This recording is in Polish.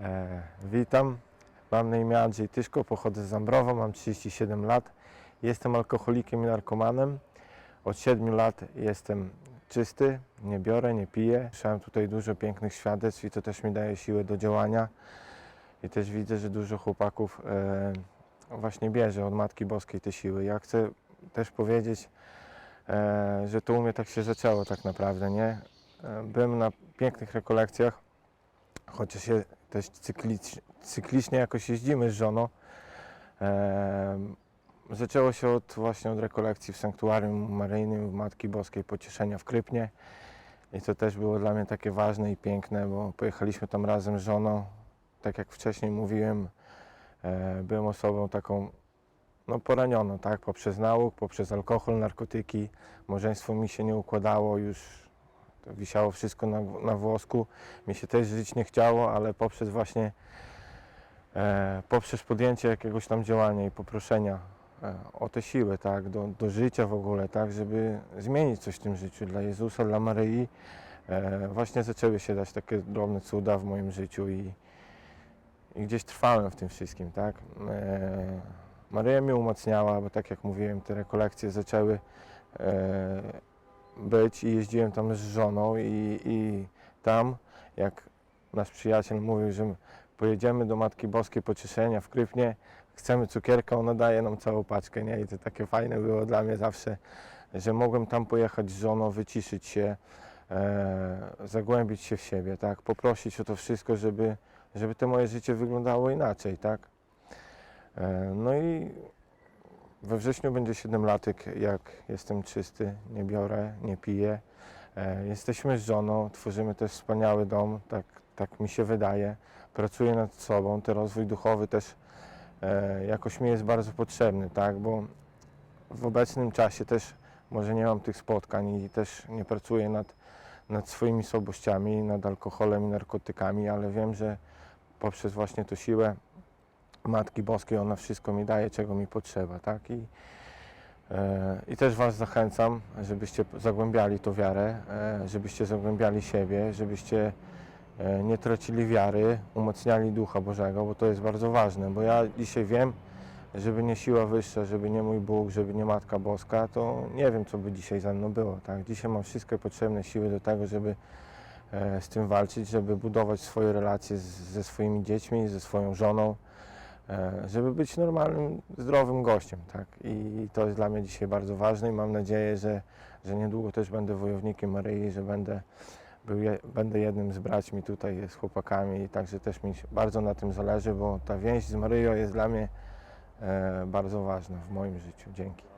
E, witam, mam na imię Andrzej Tyszko, pochodzę z Zambrowa, mam 37 lat. Jestem alkoholikiem i narkomanem. Od 7 lat jestem czysty, nie biorę, nie piję. Słyszałem tutaj dużo pięknych świadectw i to też mi daje siłę do działania. I też widzę, że dużo chłopaków e, właśnie bierze od Matki Boskiej te siły. Ja chcę też powiedzieć, e, że to u mnie tak się zaczęło tak naprawdę, nie? E, byłem na pięknych rekolekcjach, chociaż też cyklicz, cyklicznie jakoś jeździmy z żoną. E, zaczęło się od właśnie od rekolekcji w sanktuarium maryjnym w Matki Boskiej Pocieszenia w Krypnie. I to też było dla mnie takie ważne i piękne, bo pojechaliśmy tam razem z żoną. Tak jak wcześniej mówiłem, e, byłem osobą taką no, poranioną, tak, poprzez nauk, poprzez alkohol, narkotyki. Małżeństwo mi się nie układało, już wisiało wszystko na, na włosku. Mi się też żyć nie chciało, ale poprzez właśnie e, poprzez podjęcie jakiegoś tam działania i poproszenia e, o te siły, tak, do, do życia w ogóle, tak, żeby zmienić coś w tym życiu dla Jezusa, dla Maryi. E, właśnie zaczęły się dać takie drobne cuda w moim życiu i, i gdzieś trwałem w tym wszystkim, tak. E, Maryja mnie umacniała, bo tak jak mówiłem, te rekolekcje zaczęły e, być i jeździłem tam z żoną i, i tam, jak nasz przyjaciel mówił, że pojedziemy do Matki Boskiej Pocieszenia w Krypnie, chcemy cukierka, ona daje nam całą paczkę, nie? I to takie fajne było dla mnie zawsze, że mogłem tam pojechać z żoną, wyciszyć się, e, zagłębić się w siebie, tak? Poprosić o to wszystko, żeby, żeby to moje życie wyglądało inaczej, tak? E, no i we wrześniu będzie 7 latek, jak jestem czysty, nie biorę, nie piję. E, Jesteśmy z żoną, tworzymy też wspaniały dom, tak, tak mi się wydaje. Pracuję nad sobą, ten rozwój duchowy też e, jakoś mi jest bardzo potrzebny, tak, bo w obecnym czasie też może nie mam tych spotkań i też nie pracuję nad, nad swoimi słabościami, nad alkoholem i narkotykami, ale wiem, że poprzez właśnie tę siłę Matki Boskiej ona wszystko mi daje, czego mi potrzeba, tak? I, e, I też Was zachęcam, żebyście zagłębiali tą wiarę, e, żebyście zagłębiali siebie, żebyście e, nie tracili wiary, umacniali Ducha Bożego, bo to jest bardzo ważne, bo ja dzisiaj wiem, żeby nie siła wyższa, żeby nie mój Bóg, żeby nie Matka Boska, to nie wiem, co by dzisiaj ze mną było, tak? Dzisiaj mam wszystkie potrzebne siły do tego, żeby z tym walczyć, żeby budować swoje relacje z, ze swoimi dziećmi, ze swoją żoną, żeby być normalnym, zdrowym gościem, tak? I to jest dla mnie dzisiaj bardzo ważne i mam nadzieję, że, że niedługo też będę wojownikiem Maryi, że będę, był będę jednym z braćmi tutaj z chłopakami także też mi bardzo na tym zależy, bo ta więź z Maryją jest dla mnie e, bardzo ważna w moim życiu. Dzięki.